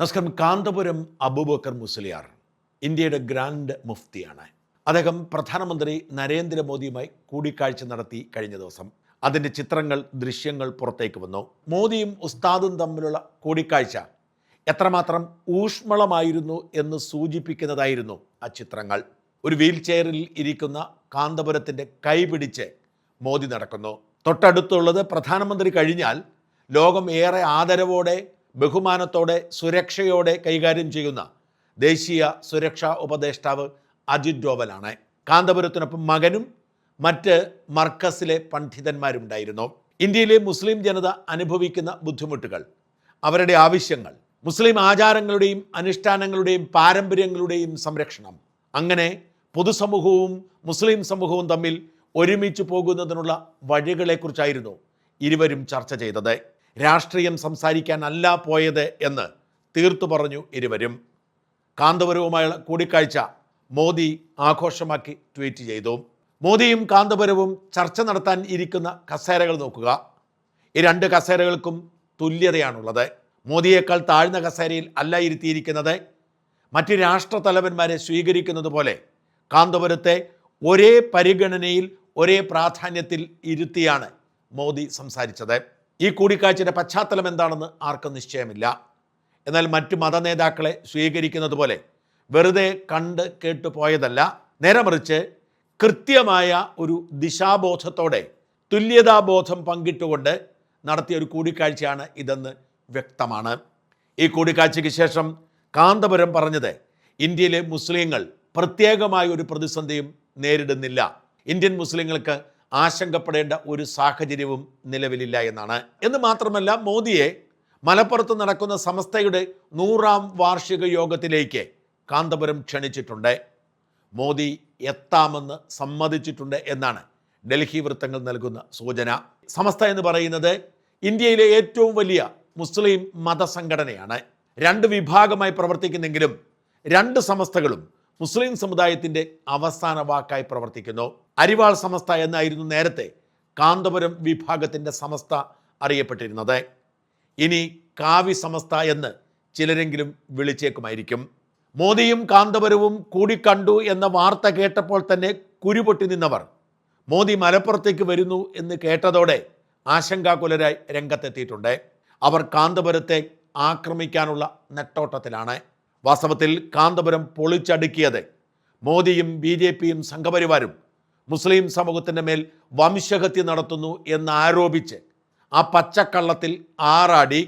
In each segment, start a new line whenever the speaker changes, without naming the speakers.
നമസ്കാരം. കാന്തപുരം അബൂബക്കർ മുസ്ലിയാർ ഇന്ത്യയുടെ ഗ്രാൻഡ് മുഫ്തിയാണ്. അദ്ദേഹം പ്രധാനമന്ത്രി നരേന്ദ്രമോദിയുമായി കൂടിക്കാഴ്ച നടത്തി കഴിഞ്ഞ ദിവസം. അതിന്റെ ചിത്രങ്ങൾ ദൃശ്യങ്ങൾ പുറത്തേക്ക് വന്നു. മോദിയും ഉസ്താദും തമ്മിലുള്ള കൂടിക്കാഴ്ച എത്രമാത്രം ഊഷ്മളമായിരുന്നു എന്ന് സൂചിപ്പിക്കുന്നതായിരുന്നു ആ ചിത്രങ്ങൾ. ഒരു വീൽ ചെയറിൽ ഇരിക്കുന്ന കാന്തപുരത്തിന്റെ കൈപിടിച്ച് മോദി നടക്കുന്നു. തൊട്ടടുത്തുള്ളത് പ്രധാനമന്ത്രി കഴിഞ്ഞാൽ ലോകം ഏറെ ആദരവോടെ ബഹുമാനത്തോടെ സുരക്ഷയോടെ കൈകാര്യം ചെയ്യുന്ന ദേശീയ സുരക്ഷാ ഉപദേഷ്ടാവ് അജിത് ഡോവലാണ്. കാന്തപുരത്തിനൊപ്പം മകനും മറ്റ് മർക്കസിലെ പണ്ഡിതന്മാരുണ്ടായിരുന്നു. ഇന്ത്യയിലെ മുസ്ലിം ജനത അനുഭവിക്കുന്ന ബുദ്ധിമുട്ടുകൾ അവരുടെ ആവശ്യങ്ങൾ മുസ്ലിം ആചാരങ്ങളുടെയും അനുഷ്ഠാനങ്ങളുടെയും പാരമ്പര്യങ്ങളുടെയും സംരക്ഷണം അങ്ങനെ പൊതുസമൂഹവും മുസ്ലിം സമൂഹവും തമ്മിൽ ഒരുമിച്ച് പോകുന്നതിനുള്ള വഴികളെക്കുറിച്ചായിരുന്നു ഇരുവരും ചർച്ച ചെയ്തത്. രാഷ്ട്രീയം സംസാരിക്കാനല്ല പോയത് എന്ന് തീർത്തു പറഞ്ഞു ഇരുവരും. കാന്തപുരവുമായുള്ള കൂടിക്കാഴ്ച മോദി ആഘോഷമാക്കി ട്വീറ്റ് ചെയ്തു. മോദിയും കാന്തപുരവും ചർച്ച നടത്താൻ ഇരിക്കുന്ന കസേരകൾ നോക്കുക. ഈ രണ്ട് കസേരകൾക്കും തുല്യതയാണുള്ളത്. മോദിയേക്കാൾ താഴ്ന്ന കസേരയിൽ അല്ല ഇരുത്തിയിരിക്കുന്നത്. മറ്റ് രാഷ്ട്ര തലവന്മാരെ സ്വീകരിക്കുന്നത് പോലെ കാന്തപുരത്തെ ഒരേ പരിഗണനയിൽ ഒരേ പ്രാധാന്യത്തിൽ ഇരുത്തിയാണ് മോദി സംസാരിച്ചത്. ഈ കൂടിക്കാഴ്ചയുടെ പശ്ചാത്തലം എന്താണെന്ന് ആർക്കും നിശ്ചയമില്ല. എന്നാൽ മറ്റു മതനേതാക്കളെ സ്വീകരിക്കുന്നത് പോലെ വെറുതെ കണ്ട് കേട്ടു പോയതല്ല നേരെ മറിച്ച് കൃത്യമായ ഒരു ദിശാബോധത്തോടെ തുല്യതാബോധം പങ്കിട്ടുകൊണ്ട് നടത്തിയ ഒരു കൂടിക്കാഴ്ചയാണ് ഇതെന്ന് വ്യക്തമാണ്. ഈ കൂടിക്കാഴ്ചയ്ക്ക് ശേഷം കാന്തപുരം പറഞ്ഞത് ഇന്ത്യയിലെ മുസ്ലിങ്ങൾ പ്രത്യേകമായ ഒരു പ്രതിസന്ധിയും നേരിടുന്നില്ല. ഇന്ത്യൻ മുസ്ലിങ്ങൾക്ക് ആശങ്കപ്പെടേണ്ട ഒരു സാഹചര്യവും നിലവിലില്ല എന്നാണ്. എന്ന് മാത്രമല്ല മോദിയെ മലപ്പുറത്ത് നടക്കുന്ന സമസ്തയുടെ നൂറാം വാർഷിക യോഗത്തിലേക്ക് കാന്തപുരം ക്ഷണിച്ചിട്ടുണ്ട്. മോദി എത്താമെന്ന് സമ്മതിച്ചിട്ടുണ്ട് എന്നാണ് ഡൽഹി വൃത്തങ്ങൾ നൽകുന്ന സൂചന. സമസ്ത എന്ന് പറയുന്നത് ഇന്ത്യയിലെ ഏറ്റവും വലിയ മുസ്ലിം മതസംഘടനയാണ്. രണ്ട് വിഭാഗമായി പ്രവർത്തിക്കുന്നെങ്കിലും രണ്ട് സമസ്തകളും മുസ്ലിം സമുദായത്തിന്റെ അവസാന വാക്കായി പ്രവർത്തിക്കുന്നു. അരിവാൾ സമസ്ത എന്നായിരുന്നു നേരത്തെ കാന്തപുരം വിഭാഗത്തിന്റെ സമസ്ത അറിയപ്പെട്ടിരുന്നത്. ഇനി കാവി സമസ്ത എന്ന് ചിലരെങ്കിലും വിളിച്ചേക്കുമായിരിക്കും. മോദിയും കാന്തപുരവും കൂടിക്കണ്ടു എന്ന വാർത്ത കേട്ടപ്പോൾ തന്നെ കുരുപൊട്ടി നിന്നവർ മോദി മലപ്പുറത്തേക്ക് വരുന്നു എന്ന് കേട്ടതോടെ ആശങ്കാകുലരായി രംഗത്തെത്തിയിട്ടുണ്ട്. അവർ കാന്തപുരത്തെ ആക്രമിക്കാനുള്ള നെട്ടോട്ടത്തിലാണ്. വാസ്തവത്തിൽ കാന്തപുരം പൊളിച്ചടുക്കിയത്. മോദിയും ബി ജെ പിയും സംഘപരിവാരും മുസ്ലിം സമൂഹത്തിന്റെ മേൽ വംശഹത്യ നടത്തുന്നു എന്നാരോപിച്ച് ആ പച്ചക്കള്ളത്തിൽ ആറാടി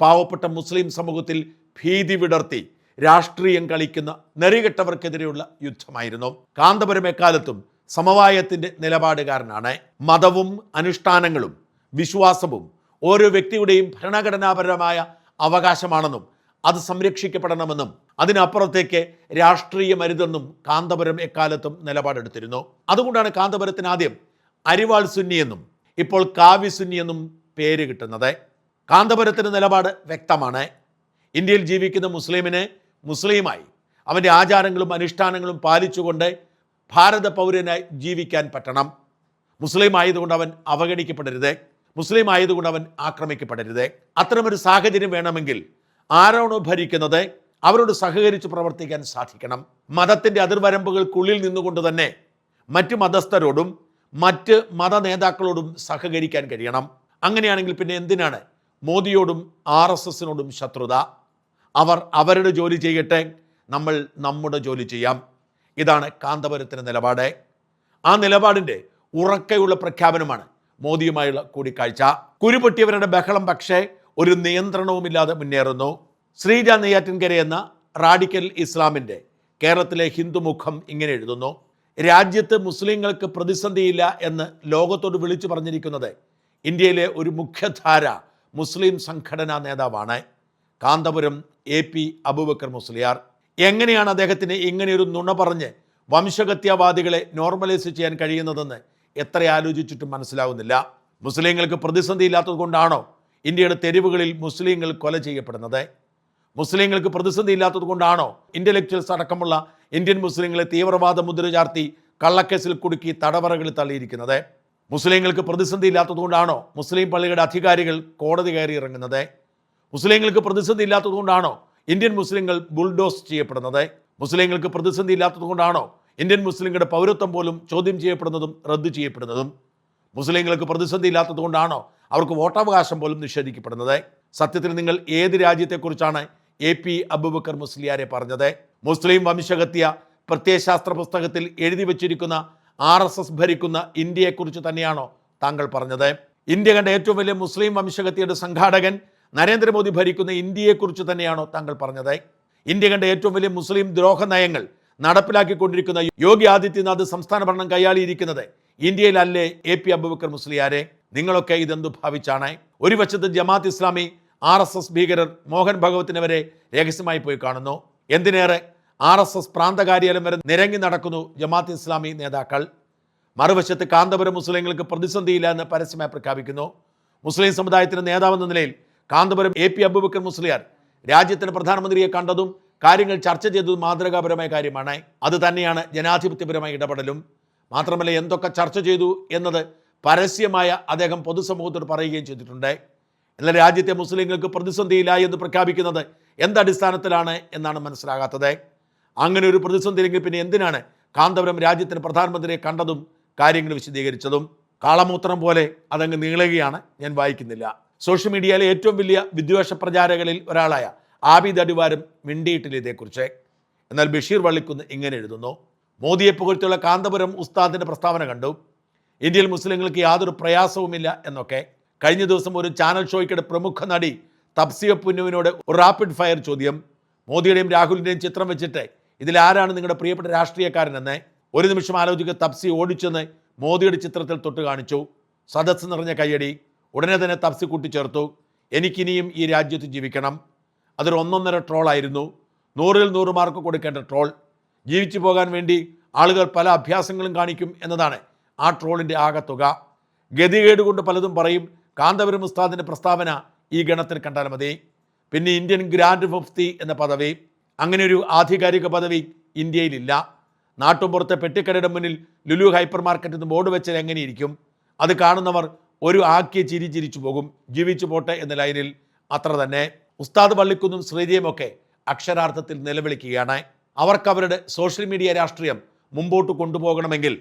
പാവപ്പെട്ട മുസ്ലിം സമൂഹത്തിൽ ഭീതി വിടർത്തി രാഷ്ട്രീയം കളിക്കുന്ന നെറികെട്ടവർക്കെതിരെയുള്ള യുദ്ധമായിരുന്നു. കാന്തപുരം എക്കാലത്തും സമവായത്തിന്റെ നിലപാടുകാരനാണ്. മതവും അനുഷ്ഠാനങ്ങളും വിശ്വാസവും ഓരോ വ്യക്തിയുടെയും ഭരണഘടനാപരമായ അവകാശമാണെന്നും അത് സംരക്ഷിക്കപ്പെടണമെന്നും അതിനപ്പുറത്തേക്ക് രാഷ്ട്രീയമരുതെന്നും കാന്തപുരം എക്കാലത്തും നിലപാടെടുത്തിരുന്നു. അതുകൊണ്ടാണ് കാന്തപുരത്തിന് ആദ്യം അരിവാൾ സുന്നിയെന്നും ഇപ്പോൾ കാവ്യ സുന്നിയെന്നും പേര് കിട്ടുന്നത്. കാന്തപുരത്തിന്റെ നിലപാട് വ്യക്തമാണ്. ഇന്ത്യയിൽ ജീവിക്കുന്ന മുസ്ലിമിനെ മുസ്ലിമായി അവന്റെ ആചാരങ്ങളും അനുഷ്ഠാനങ്ങളും പാലിച്ചുകൊണ്ട് ഭാരത പൗരനായി ജീവിക്കാൻ പറ്റണം. മുസ്ലിം ആയതുകൊണ്ട് അവൻ അവഗണിക്കപ്പെടരുത്. മുസ്ലിം ആയതുകൊണ്ട് അവൻ ആക്രമിക്കപ്പെടരുത്. അത്തരമൊരു സാഹചര്യം വേണമെങ്കിൽ ആരാണോ ഭരിക്കുന്നത് അവരോട് സഹകരിച്ച് പ്രവർത്തിക്കാൻ സാധിക്കണം. മതത്തിന്റെ അതിർവരമ്പുകൾക്കുള്ളിൽ നിന്നുകൊണ്ട് തന്നെ മറ്റ് മതസ്ഥരോടും മറ്റ് മത നേതാക്കളോടും സഹകരിക്കാൻ കഴിയണം. അങ്ങനെയാണെങ്കിൽ പിന്നെ എന്തിനാണ് മോദിയോടും ആർ എസ് എസിനോടും ശത്രുത? അവർ അവരുടെ ജോലി ചെയ്യട്ടെ നമ്മൾ നമ്മുടെ ജോലി ചെയ്യാം. ഇതാണ് കാന്തപുരത്തിന്റെ നിലപാട്. ആ നിലപാടിന്റെ ഉറക്കയുള്ള പ്രഖ്യാപനമാണ് മോദിയുമായുള്ള കൂടിക്കാഴ്ച. കുരുപൊട്ടിയവരുടെ ബഹളം പക്ഷേ ഒരു നിയന്ത്രണവുമില്ലാതെ മുന്നേറുന്നു. ശ്രീജ നെയ്യാറ്റിൻകര എന്ന റാഡിക്കൽ ഇസ്ലാമിന്റെ കേരളത്തിലെ ഹിന്ദുമുഖം ഇങ്ങനെ എഴുതുന്നു. രാജ്യത്ത് മുസ്ലിങ്ങൾക്ക് പ്രതിസന്ധിയില്ല എന്ന് ലോകത്തോട് വിളിച്ചു പറഞ്ഞിരിക്കുന്നത് ഇന്ത്യയിലെ ഒരു മുഖ്യധാര മുസ്ലിം സംഘടനാ നേതാവാണ്. Kanthapuram A P Abubakar Musliyar. എങ്ങനെയാണ് അദ്ദേഹത്തിന് ഇങ്ങനെയൊരു നുണ പറഞ്ഞ് വംശഹത്യാവാദികളെ നോർമലൈസ് ചെയ്യാൻ കഴിയുന്നതെന്ന് എത്ര ആലോചിച്ചിട്ടും മനസ്സിലാവുന്നില്ല. മുസ്ലിങ്ങൾക്ക് പ്രതിസന്ധി ഇല്ലാത്തത് കൊണ്ടാണോ ഇന്ത്യയുടെ തെരുവുകളിൽ മുസ്ലിങ്ങൾ കൊല ചെയ്യപ്പെടുന്നത്. മുസ്ലിങ്ങൾക്ക് പ്രതിസന്ധി ഇല്ലാത്തത് കൊണ്ടാണോ ഇന്റലക്ച്വൽസ് അടക്കമുള്ള ഇന്ത്യൻ മുസ്ലിങ്ങളെ തീവ്രവാദ മുദ്ര ചാർത്തി കള്ളക്കേസിൽ കുടുക്കി തടവറകളിൽ തള്ളിയിരിക്കുന്നത്? മുസ്ലിങ്ങൾക്ക് പ്രതിസന്ധി ഇല്ലാത്തത് കൊണ്ടാണോ മുസ്ലിം പള്ളിയുടെ അധികാരികൾ കോടതി കയറി ഇറങ്ങുന്നത്? മുസ്ലിങ്ങൾക്ക് പ്രതിസന്ധി ഇല്ലാത്തത് കൊണ്ടാണോ ഇന്ത്യൻ മുസ്ലിങ്ങൾ ബുൾഡോസ് ചെയ്യപ്പെടുന്നത്? മുസ്ലിങ്ങൾക്ക് പ്രതിസന്ധി ഇല്ലാത്തത് കൊണ്ടാണോ ഇന്ത്യൻ മുസ്ലിങ്ങളുടെ പൗരത്വം പോലും ചോദ്യം ചെയ്യപ്പെടുന്നതും റദ്ദു ചെയ്യപ്പെടുന്നതും? മുസ്ലിങ്ങൾക്ക് പ്രതിസന്ധി ഇല്ലാത്തതുകൊണ്ടാണോ അവർക്ക് വോട്ടവകാശം പോലും നിഷേധിക്കപ്പെടുന്നത്. സത്യത്തിൽ നിങ്ങൾ ഏത് രാജ്യത്തെക്കുറിച്ചാണ് എ പി അബുബക്കർ മുസ്ലിയാരെ പറഞ്ഞത്? മുസ്ലിം വംശഹത്യ പ്രത്യയശാസ്ത്ര പുസ്തകത്തിൽ എഴുതി വച്ചിരിക്കുന്ന ആർ എസ് എസ് ഭരിക്കുന്ന ഇന്ത്യയെക്കുറിച്ച് തന്നെയാണോ താങ്കൾ പറഞ്ഞത്? ഇന്ത്യ കണ്ട ഏറ്റവും വലിയ മുസ്ലിം വംശഹത്യയുടെ സംഘാടകൻ നരേന്ദ്രമോദി ഭരിക്കുന്ന ഇന്ത്യയെക്കുറിച്ച് തന്നെയാണോ താങ്കൾ പറഞ്ഞത്? ഇന്ത്യ കണ്ട ഏറ്റവും വലിയ മുസ്ലിം ദ്രോഹ നയങ്ങൾ നടപ്പിലാക്കിക്കൊണ്ടിരിക്കുന്ന യോഗി ആദിത്യനാഥ് സംസ്ഥാന ഭരണം കൈയാളിയിരിക്കുന്നത്. ഇന്ത്യയിലല്ലേ എ പി അബുബക്കർ മുസ്ലിയാരെ? നിങ്ങളൊക്കെ ഇതെന്തു ഭാവിച്ചാണ്? ഒരു വശത്ത് Jamaat Islami R S S ഭീകരർ മോഹൻ ഭഗവത്തിനെ വരെ രഹസ്യമായി പോയി കാണുന്നു. എന്തിനേറെ? ആർ എസ് എസ് പ്രാന്ത കാര്യാലയം വരെ നിരങ്ങി നടക്കുന്നു ജമാഅത്ത് ഇസ്ലാമി നേതാക്കൾ. മറുവശത്ത് കാന്തപുരം മുസ്ലിങ്ങൾക്ക് പ്രതിസന്ധിയില്ല എന്ന് പരസ്യമായി പ്രഖ്യാപിക്കുന്നു. മുസ്ലിം സമുദായത്തിന്റെ നേതാവെന്ന നിലയിൽ കാന്തപുരം എ പി അബുബക്കർ മുസ്ലിയാർ രാജ്യത്തിന് പ്രധാനമന്ത്രിയെ കണ്ടതും കാര്യങ്ങൾ ചർച്ച ചെയ്തത് മാതൃകാപരമായ കാര്യമാണ്. അത് തന്നെയാണ് ജനാധിപത്യപരമായ ഇടപെടലും. മാത്രമല്ല എന്തൊക്കെ ചർച്ച ചെയ്തു എന്നത് പരസ്യമായ അദ്ദേഹം പൊതുസമൂഹത്തോട് പറയുകയും ചെയ്തിട്ടുണ്ട്. എന്നാൽ രാജ്യത്തെ മുസ്ലിങ്ങൾക്ക് പ്രതിസന്ധിയില്ല എന്ന് പ്രഖ്യാപിക്കുന്നത് എന്തടിസ്ഥാനത്തിലാണ് എന്നാണ് മനസ്സിലാകാത്തത്. അങ്ങനെ ഒരു പ്രതിസന്ധിയില്ലെങ്കിൽ പിന്നെ എന്തിനാണ് കാന്തപുരം രാജ്യത്തിന് പ്രധാനമന്ത്രിയെ കണ്ടതും കാര്യങ്ങൾ വിശദീകരിച്ചതും? കാളമൂത്രം പോലെ അതങ്ങ് നീളുകയാണ്. ഞാൻ വായിക്കുന്നില്ല. സോഷ്യൽ മീഡിയയിലെ ഏറ്റവും വലിയ വിദ്വേഷ പ്രചാരകളിൽ ഒരാളായ ആബിദ് അടിവാരം മിണ്ടിയിട്ടില്ല ഇതേക്കുറിച്ച്. എന്നാൽ ബഷീർ വള്ളിക്കുന്ന് ഇങ്ങനെ എഴുതുന്നു. മോദിയെ പുകഴ്ത്തിയുള്ള കാന്തപുരം ഉസ്താദിന്റെ പ്രസ്താവന കണ്ടു. ഇന്ത്യയിൽ മുസ്ലിങ്ങൾക്ക് യാതൊരു പ്രയാസവുമില്ല എന്നൊക്കെ. കഴിഞ്ഞ ദിവസം ഒരു ചാനൽ ഷോയ്ക്കിടെ പ്രമുഖ നടി തപ്സിയ പുന്നുവിനോട് ഒരു റാപ്പിഡ് ഫയർ ചോദ്യം. മോദിയുടെയും രാഹുലിന്റെയും ചിത്രം വെച്ചിട്ട് ഇതിൽ ആരാണ് നിങ്ങളുടെ പ്രിയപ്പെട്ട രാഷ്ട്രീയക്കാരനെന്ന്? ഒരു നിമിഷം ആലോചിക്കുക തപ്സി ഓടിച്ചെന്ന് മോദിയുടെ ചിത്രത്തിൽ തൊട്ട് കാണിച്ചു. സദസ്സ് നിറഞ്ഞ കയ്യടി. ഉടനെ തന്നെ തപ്സി കൂട്ടിച്ചേർത്തു. എനിക്കിനിയും ഈ രാജ്യത്ത് ജീവിക്കണം. അതൊരു ഒന്നൊന്നര ട്രോളായിരുന്നു നൂറിൽ നൂറ് മാർക്ക് കൊടുക്കേണ്ട ട്രോൾ ജീവിച്ചു പോകാൻ വേണ്ടി ആളുകൾ പല അഭ്യാസങ്ങളും കാണിക്കും എന്നതാണ് ആ ട്രോളിന്റെ ആകത്തുക ഗതികേട് കൊണ്ട് പലതും പറയും. കാന്തപുരം ഉസ്താദിന്റെ പ്രസ്താവന ഈ ഗണത്തിൽ കണ്ടാൽ മതി. പിന്നെ ഇന്ത്യൻ ഗ്രാൻഡ് മുഫ്തി എന്ന പദവി. അങ്ങനെ ഒരു ആധികാരിക പദവി ഇന്ത്യയിലില്ല. നാട്ടുപുറത്തെ പെട്ടിക്കടയുടെ മുന്നിൽ ലുലു ഹൈപ്പർ മാർക്കറ്റ് എന്ന് ബോർഡ് വെച്ചാൽ എങ്ങനെയിരിക്കും? അത് കാണുന്നവർ ഒരു ആക്കിയ ചിരി ചിരിച്ചു പോകും. ജീവിച്ചു പോട്ടെ എന്ന ലൈനിൽ അത്ര തന്നെ. ഉസ്താദ് പള്ളിക്കുന്നും ശ്രീജയും ഒക്കെ അക്ഷരാർത്ഥത്തിൽ നിലവിളിക്കുകയാണ്. അവർക്ക് അവരുടെ സോഷ്യൽ മീഡിയ രാഷ്ട്രീയം മുമ്പോട്ട് കൊണ്ടുപോകണമെങ്കിൽ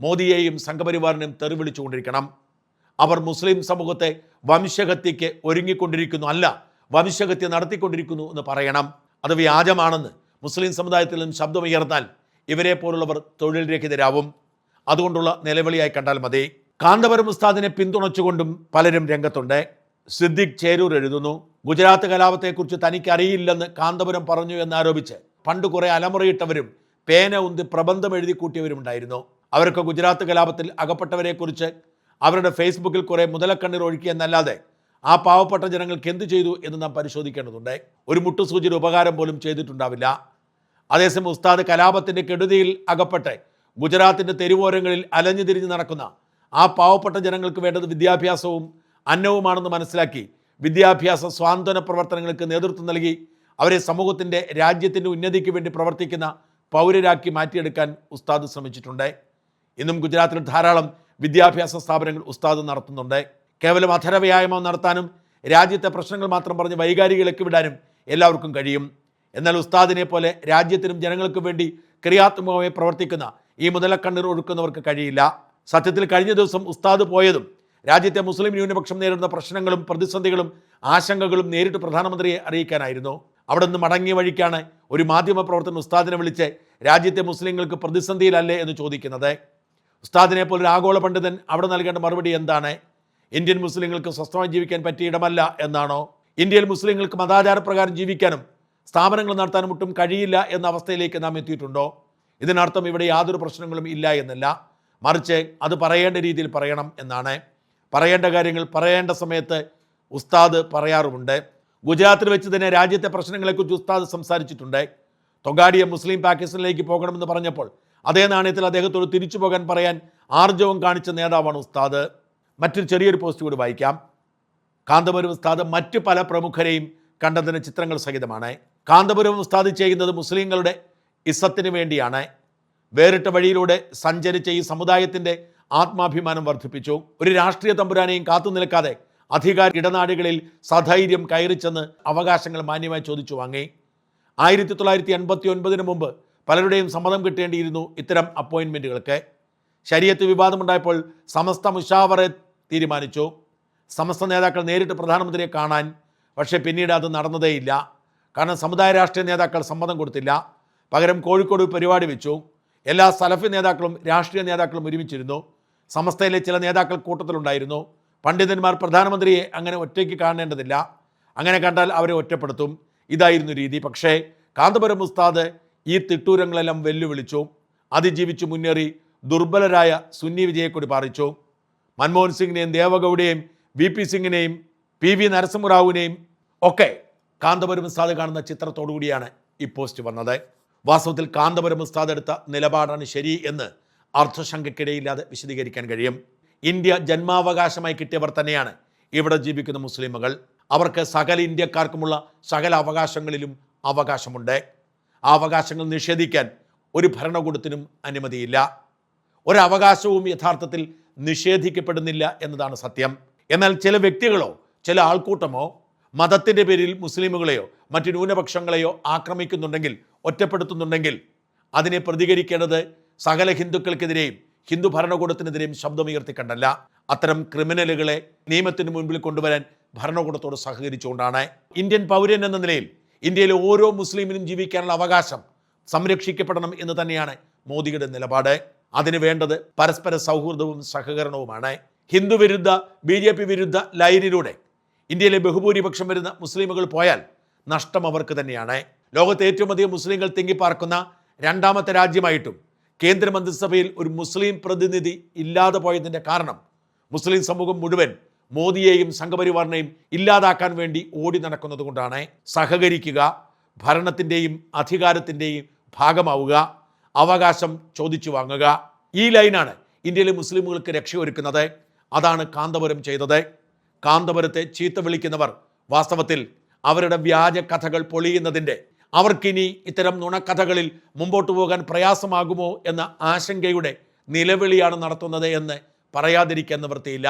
മോദിയെയും സംഘപരിവാറിനെയും തെറിവിളിച്ചുകൊണ്ടിരിക്കണം. അവർ മുസ്ലിം സമൂഹത്തെ വംശഹത്യയ്ക്ക് ഒരുങ്ങിക്കൊണ്ടിരിക്കുന്നു അല്ല വംശഹത്യ നടത്തിക്കൊണ്ടിരിക്കുന്നു എന്ന് പറയണം. അത് വ്യാജമാണെന്ന് മുസ്ലിം സമുദായത്തിൽ നിന്നും ശബ്ദമുയർന്നാൽ ഇവരെ പോലുള്ളവർ തൊഴിൽ രഹിതരാവും അതുകൊണ്ടുള്ള നിലവിളിയായി കണ്ടാൽ മതി. കാന്തപുരം ഉസ്താദിനെ പിന്തുണച്ചുകൊണ്ടും പലരും രംഗത്തുണ്ട്. സിദ്ദിഖ് ചേരൂർ എഴുതുന്നു ഗുജറാത്ത് കലാപത്തെക്കുറിച്ച് തനിക്ക് അറിയില്ലെന്ന് കാന്തപുരം പറഞ്ഞു എന്നാരോപിച്ച് പണ്ട് കുറെ അലമുറയിട്ടവരും പേന ഉന്തി പ്രബന്ധം എഴുതി കൂട്ടിയവരും ഉണ്ടായിരുന്നു അവർക്ക് ഗുജറാത്ത് കലാപത്തിൽ അകപ്പെട്ടവരെക്കുറിച്ച് അവരുടെ ഫേസ്ബുക്കിൽ കുറെ മുതലക്കണ്ണീർ ഒഴുക്കിയെന്നല്ലാതെ ആ പാവപ്പെട്ട ജനങ്ങൾക്ക് എന്ത് ചെയ്തു എന്ന് നാം പരിശോധിക്കേണ്ടതുണ്ട്. ഒരു മുട്ടുസൂചിയുടെ ഉപകാരം പോലും ചെയ്തിട്ടുണ്ടാവില്ല. അതേസമയം ഉസ്താദ് കലാപത്തിന്റെ കെടുതിയിൽ അകപ്പെട്ട് ഗുജറാത്തിന്റെ തെരുവോരങ്ങളിൽ അലഞ്ഞു തിരിഞ്ഞ് നടക്കുന്ന ആ പാവപ്പെട്ട ജനങ്ങൾക്ക് വേണ്ടത് വിദ്യാഭ്യാസവും അന്നവുമാണെന്ന് മനസ്സിലാക്കി വിദ്യാഭ്യാസ സ്വാന്തന പ്രവർത്തനങ്ങൾക്ക് നേതൃത്വം നൽകി അവരെ സമൂഹത്തിന്റെ രാജ്യത്തിന്റെ ഉന്നതിക്ക് വേണ്ടി പ്രവർത്തിക്കുന്ന പൗരരാക്കി മാറ്റിയെടുക്കാൻ ഉസ്താദ് ശ്രമിച്ചിട്ടുണ്ട്. ഇന്നും ഗുജറാത്തിൽ ധാരാളം വിദ്യാഭ്യാസ സ്ഥാപനങ്ങൾ ഉസ്താദ് നടത്തുന്നുണ്ട്. കേവലം അധര വ്യായാമം നടത്താനും രാജ്യത്തെ പ്രശ്നങ്ങൾ മാത്രം പറഞ്ഞ് വൈകാരികളൊക്കെ വിടാനും എല്ലാവർക്കും കഴിയും. എന്നാൽ ഉസ്താദിനെ പോലെ രാജ്യത്തിനും ജനങ്ങൾക്കും വേണ്ടി ക്രിയാത്മകമായി പ്രവർത്തിക്കുന്ന ഈ മുതലക്കണ്ണീർ ഒഴുക്കുന്നവർക്ക് കഴിയില്ല. സത്യത്തിൽ കഴിഞ്ഞ ദിവസം ഉസ്താദ് പോയതും രാജ്യത്തെ മുസ്ലിം ന്യൂനപക്ഷം നേരിടുന്ന പ്രശ്നങ്ങളും പ്രതിസന്ധികളും ആശങ്കകളും നേരിട്ട് പ്രധാനമന്ത്രിയെ അറിയിക്കാനായിരുന്നു. അവിടെ നിന്ന് മടങ്ങിയ വഴിക്കാണ് ഒരു മാധ്യമ പ്രവർത്തകൻ ഉസ്താദിനെ വിളിച്ച് രാജ്യത്തെ മുസ്ലിങ്ങൾക്ക് പ്രതിസന്ധിയിലല്ലേ എന്ന് ചോദിക്കുന്നത്. ഉസ്താദിനെ പോലെ ഒരു ആഗോള പണ്ഡിതൻ അവിടെ നൽകേണ്ട മറുപടി എന്താണ്? ഇന്ത്യൻ മുസ്ലിങ്ങൾക്ക് സ്വസ്ഥമായി ജീവിക്കാൻ പറ്റിയ ഇടമല്ല എന്നാണോ? ഇന്ത്യയിൽ മുസ്ലിങ്ങൾക്ക് മതാചാരപ്രകാരം ജീവിക്കാനും സ്ഥാപനങ്ങൾ നടത്താനും ഒട്ടും കഴിയില്ല എന്ന അവസ്ഥയിലേക്ക് നാം എത്തിയിട്ടുണ്ടോ? ഇതിനർത്ഥം ഇവിടെ യാതൊരു പ്രശ്നങ്ങളും ഇല്ല എന്നല്ല. മറിച്ച് അത് പറയേണ്ട രീതിയിൽ പറയണം എന്നാണ്. പറയേണ്ട കാര്യങ്ങൾ പറയേണ്ട സമയത്ത് ഉസ്താദ് പറയാറുമുണ്ട്. ഗുജറാത്തിൽ വെച്ച് തന്നെ രാജ്യത്തെ പ്രശ്നങ്ങളെക്കുറിച്ച് ഉസ്താദ് സംസാരിച്ചിട്ടുണ്ട്. തൊഗാഡിയ മുസ്ലിം പാകിസ്ഥാനിലേക്ക് പോകണമെന്ന് പറഞ്ഞപ്പോൾ അതേ നാണയത്തിൽ അദ്ദേഹത്തോട് തിരിച്ചു പോകാൻ പറയാൻ ആർജവം കാണിച്ച നേതാവാണ് ഉസ്താദ്. മറ്റൊരു ചെറിയൊരു പോസ്റ്റ് കൂടി വായിക്കാം. കാന്തപുരം ഉസ്താദ് മറ്റു പല പ്രമുഖരെയും കണ്ടതിന് ചിത്രങ്ങൾ സഹിതമാണ്. കാന്തപുരം ഉസ്താദ് ചെയ്യുന്നത് മുസ്ലിങ്ങളുടെ ഇസത്തിന് വേണ്ടിയാണ്. വേറിട്ട വഴിയിലൂടെ സഞ്ചരിച്ച ഈ സമുദായത്തിന്റെ ആത്മാഭിമാനം വർദ്ധിപ്പിച്ചു. ഒരു രാഷ്ട്രീയ തമ്പുരാനെയും കാത്തു നിൽക്കാതെ അധികാര ഇടനാടുകളിൽ സധൈര്യം കയറിച്ചെന്ന് അവകാശങ്ങൾ മാന്യമായി ചോദിച്ചു വാങ്ങി. ആയിരത്തി തൊള്ളായിരത്തി എൺപത്തി ഒൻപതിന് മുമ്പ് പലരുടെയും സമ്മതം കിട്ടേണ്ടിയിരുന്നു ഇത്തരം അപ്പോയിൻമെന്റുകൾക്ക് ശരീരത്ത് വിവാദമുണ്ടായപ്പോൾ സമസ്ത മുഷാവറെ തീരുമാനിച്ചു. സമസ്ത നേതാക്കൾ നേരിട്ട് പ്രധാനമന്ത്രിയെ കാണാൻ പക്ഷേ പിന്നീട് അത് നടന്നതേയില്ല. കാരണം സമുദായ രാഷ്ട്രീയ നേതാക്കൾ സമ്മതം കൊടുത്തില്ല. പകരം കോഴിക്കോട് പരിപാടി വെച്ചു. എല്ലാ സലഫി നേതാക്കളും രാഷ്ട്രീയ നേതാക്കളും ഒരുമിച്ചിരുന്നു. സമസ്തയിലെ ചില നേതാക്കൾ കൂട്ടത്തിലുണ്ടായിരുന്നു. പണ്ഡിതന്മാർ പ്രധാനമന്ത്രിയെ അങ്ങനെ ഒറ്റയ്ക്ക് കാണേണ്ടതില്ല. അങ്ങനെ കണ്ടാൽ അവരെ ഒറ്റപ്പെടുത്തും. ഇതായിരുന്നു രീതി. പക്ഷേ കാന്തപുരം ഉസ്താദ് ഈ തിട്ടൂരങ്ങളെല്ലാം വെല്ലുവിളിച്ചു. അതിജീവിച്ച് മുന്നേറി ദുർബലരായ സുന്നി വിജയക്കൂടി പാറിച്ചു. മൻമോഹൻ സിംഗിനെയും ദേവഗൌഡയെയും വി പി സിംഗിനെയും പി വി നരസിംഹറാവുവിനെയും ഒക്കെ കാന്തപുരം ഉസ്താദ് കാണുന്ന ചിത്രത്തോടു കൂടിയാണ് ഈ പോസ്റ്റ് വന്നത്. വാസ്തവത്തിൽ കാന്തപുരം ഉസ്താദ് എടുത്ത നിലപാടാണ് ശരി എന്ന് അർത്ഥശങ്കയ്ക്കിടയില്ലാതെ വിശദീകരിക്കാൻ കഴിയും. ഇന്ത്യ ജന്മാവകാശമായി കിട്ടിയവർ തന്നെയാണ് ഇവിടെ ജീവിക്കുന്ന മുസ്ലിമുകൾ. അവർക്ക് സകല ഇന്ത്യക്കാർക്കുമുള്ള സകല അവകാശങ്ങളിലും അവകാശമുണ്ട്. ആ അവകാശങ്ങൾ നിഷേധിക്കാൻ ഒരു ഭരണകൂടത്തിനും അനുമതിയില്ല. ഒരവകാശവും യഥാർത്ഥത്തിൽ നിഷേധിക്കപ്പെടുന്നില്ല എന്നതാണ് സത്യം. എന്നാൽ ചില വ്യക്തികളോ ചില ആൾക്കൂട്ടമോ മതത്തിന്റെ പേരിൽ മുസ്ലിമുകളെയോ മറ്റു ന്യൂനപക്ഷങ്ങളെയോ ആക്രമിക്കുന്നുണ്ടെങ്കിൽ ഒറ്റപ്പെടുത്തുന്നുണ്ടെങ്കിൽ അതിനെ പ്രതികരിക്കേണ്ടത് സകല ഹിന്ദുക്കൾക്കെതിരെയും ഹിന്ദു ഭരണകൂടത്തിനെതിരെയും ശബ്ദമുയർത്തി കണ്ടല്ല അത്തരം ക്രിമിനലുകളെ നിയമത്തിന് മുൻപിൽ കൊണ്ടുവരാൻ ഭരണകൂടത്തോട് സഹകരിച്ചുകൊണ്ടാണ് ഇന്ത്യൻ പൗരൻ എന്ന നിലയിൽ ഇന്ത്യയിലെ ഓരോ മുസ്ലിമിനും ജീവിക്കാനുള്ള അവകാശം സംരക്ഷിക്കപ്പെടണം എന്ന് തന്നെയാണ് മോദിയുടെ നിലപാട്. അതിന് വേണ്ടത് പരസ്പര സൗഹൃദവും സഹകരണവുമാണ്. ഹിന്ദു വിരുദ്ധ ബി ജെ പി വിരുദ്ധ ലൈനിലൂടെ ഇന്ത്യയിലെ ബഹുഭൂരിപക്ഷം വരുന്ന മുസ്ലിമുകൾ പോയാൽ നഷ്ടം അവർക്ക് തന്നെയാണ്. ലോകത്തെ ഏറ്റവും അധികം മുസ്ലിങ്ങൾ തിങ്ങിപ്പാർക്കുന്ന രണ്ടാമത്തെ രാജ്യമായിട്ടും കേന്ദ്രമന്ത്രിസഭയിൽ ഒരു മുസ്ലിം പ്രതിനിധി ഇല്ലാതെ പോയതിന്റെ കാരണം മുസ്ലിം സമൂഹം മുഴുവൻ മോദിയെയും സംഘപരിവാറിനെയും ഇല്ലാതാക്കാൻ വേണ്ടി ഓടി നടക്കുന്നത് കൊണ്ടാണ് സഹകരിക്കുക ഭരണത്തിന്റെയും അധികാരത്തിന്റെയും ഭാഗമാവുക അവകാശം ചോദിച്ചു വാങ്ങുക. ഈ ലൈനാണ് ഇന്ത്യയിലെ മുസ്ലിമുകൾക്ക് രക്ഷയൊരുക്കുന്നത്. അതാണ് കാന്തപുരം ചെയ്തത്. കാന്തപുരത്തെ ചീത്ത വിളിക്കുന്നവർ വാസ്തവത്തിൽ അവരുടെ വ്യാജ കഥകൾ പൊളിയുന്നതിന്റെ അവർക്കിനി ഇത്തരം നുണക്കഥകളിൽ മുമ്പോട്ട് പോകാൻ പ്രയാസമാകുമോ എന്ന ആശങ്കയുടെ നിലവിളിയാണ് നടത്തുന്നത് എന്ന് പറയാതിരിക്കാൻ നിവൃത്തിയില്ല.